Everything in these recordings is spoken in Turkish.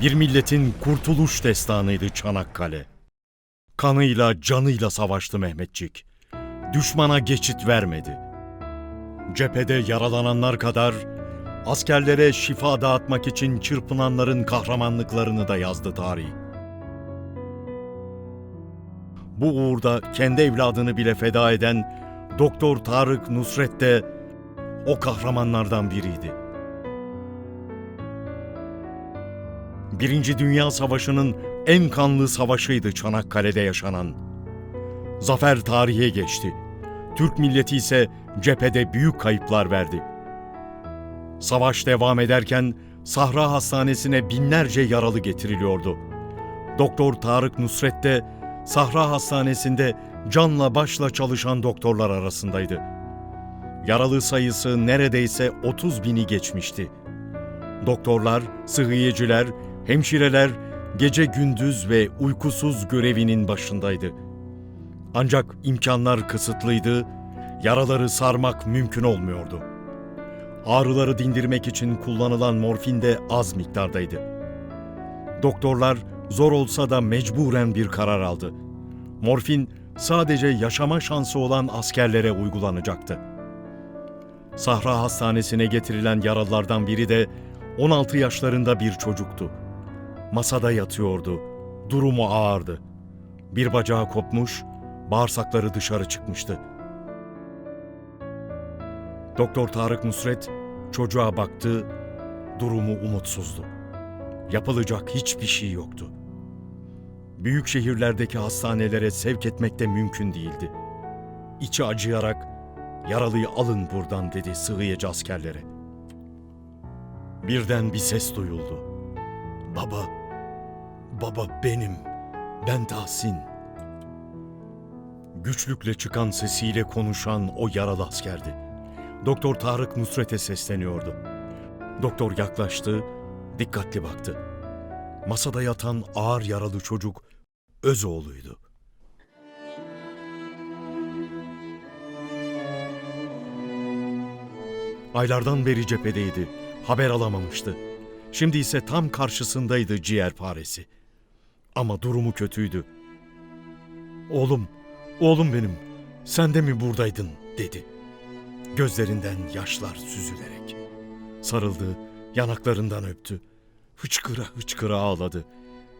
Bir milletin kurtuluş destanıydı Çanakkale. Kanıyla, canıyla savaştı Mehmetçik. Düşmana geçit vermedi. Cephede yaralananlar kadar askerlere şifa dağıtmak için çırpınanların kahramanlıklarını da yazdı tarih. Bu uğurda kendi evladını bile feda eden Doktor Tarık Nusret de o kahramanlardan biriydi. Birinci Dünya Savaşı'nın en kanlı savaşıydı Çanakkale'de yaşanan. Zafer tarihe geçti. Türk milleti ise cephede büyük kayıplar verdi. Savaş devam ederken Sahra Hastanesi'ne binlerce yaralı getiriliyordu. Doktor Tarık Nusret de Sahra Hastanesi'nde canla başla çalışan doktorlar arasındaydı. Yaralı sayısı neredeyse 30 bini geçmişti. Doktorlar, sıhhiyeciler, hemşireler gece gündüz ve uykusuz görevinin başındaydı. Ancak imkanlar kısıtlıydı, yaraları sarmak mümkün olmuyordu. Ağrıları dindirmek için kullanılan morfin de az miktardaydı. Doktorlar zor olsa da mecburen bir karar aldı. Morfin sadece yaşama şansı olan askerlere uygulanacaktı. Sahra Hastanesi'ne getirilen yaralılardan biri de 16 yaşlarında bir çocuktu. Masada yatıyordu. Durumu ağırdı. Bir bacağı kopmuş, bağırsakları dışarı çıkmıştı. Doktor Tarık Nusret çocuğa baktı, durumu umutsuzdu. Yapılacak hiçbir şey yoktu. Büyük şehirlerdeki hastanelere sevk etmek de mümkün değildi. İçi acıyarak, yaralıyı alın buradan dedi sığıyıcı askerlere. Birden bir ses duyuldu. Baba, baba benim, ben Tahsin. Güçlükle çıkan sesiyle konuşan o yaralı askerdi. Doktor Tarık Nusret'e sesleniyordu. Doktor yaklaştı, dikkatli baktı. Masada yatan ağır yaralı çocuk Özoğlu'ydu. Aylardan beri cephedeydi, haber alamamıştı. Şimdi ise tam karşısındaydı ciğerparesi. Ama durumu kötüydü. Oğlum, oğlum benim, sen de mi buradaydın dedi. Gözlerinden yaşlar süzülerek. Sarıldı, yanaklarından öptü. Hıçkıra hıçkıra ağladı.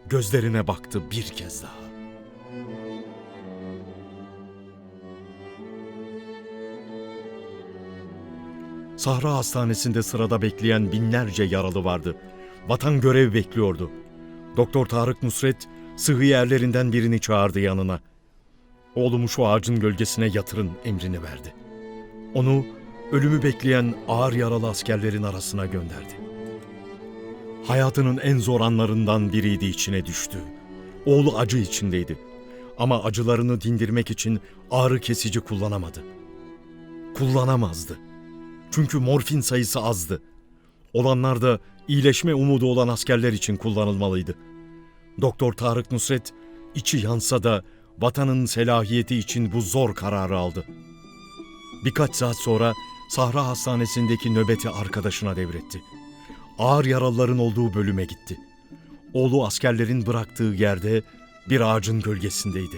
Gözlerine baktı bir kez daha. Sahra Hastanesi'nde sırada bekleyen binlerce yaralı vardı. Vatan görev bekliyordu. Doktor Tarık Nusret sıhhi erlerinden birini çağırdı yanına. Oğlumu şu ağacın gölgesine yatırın emrini verdi. Onu ölümü bekleyen ağır yaralı askerlerin arasına gönderdi. Hayatının en zor anlarından biriydi içine düştü. Oğlu acı içindeydi. Ama acılarını dindirmek için ağrı kesici kullanamadı. Kullanamazdı. Çünkü morfin sayısı azdı. Olanlar da iyileşme umudu olan askerler için kullanılmalıydı. Doktor Tarık Nusret içi yansa da vatanın selahiyeti için bu zor kararı aldı. Birkaç saat sonra Sahra Hastanesi'ndeki nöbeti arkadaşına devretti. Ağır yaralıların olduğu bölüme gitti. Oğlu askerlerin bıraktığı yerde bir ağacın gölgesindeydi.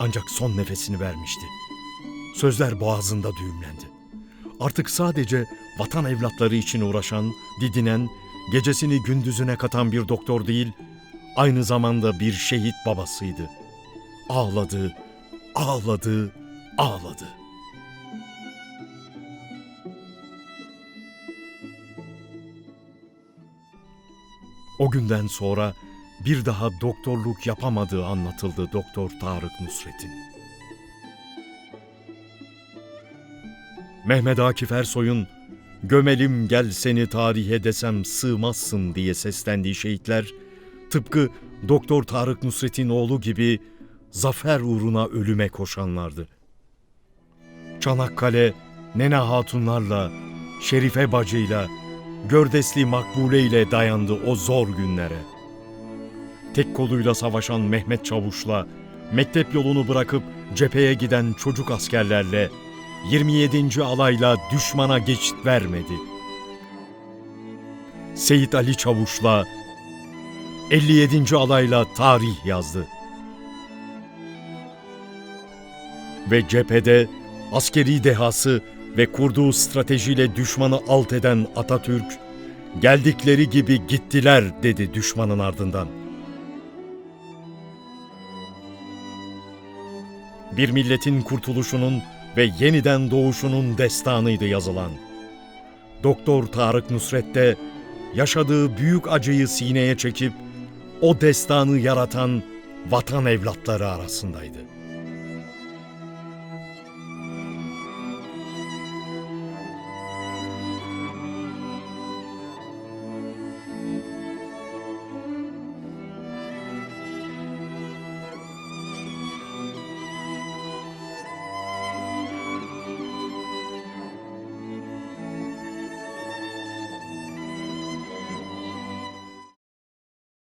Ancak son nefesini vermişti. Sözler boğazında düğümlendi. Artık sadece vatan evlatları için uğraşan, didinen, gecesini gündüzüne katan bir doktor değil, aynı zamanda bir şehit babasıydı. Ağladı, ağladı, ağladı. O günden sonra bir daha doktorluk yapamadığı anlatıldı Doktor Tarık Nusret'in. Mehmet Akif Ersoy'un gömelim gel seni tarihe desem sığmazsın diye seslendiği şehitler tıpkı Doktor Tarık Nusret'in oğlu gibi zafer uğruna ölüme koşanlardı. Çanakkale Nene Hatunlarla, Şerife Bacı'yla, Gördesli Makbule ile dayandı o zor günlere. Tek koluyla savaşan Mehmet Çavuş'la, mektep yolunu bırakıp cepheye giden çocuk askerlerle, 27. alayla düşmana geçit vermedi. Seyit Ali Çavuş'la, 57. alayla tarih yazdı. Ve cephede askeri dehası ve kurduğu stratejiyle düşmanı alt eden Atatürk, geldikleri gibi gittiler dedi düşmanın ardından. Bir milletin kurtuluşunun ve yeniden doğuşunun destanıydı yazılan. Doktor Tarık Nusret de yaşadığı büyük acıyı sineye çekip o destanı yaratan vatan evlatları arasındaydı.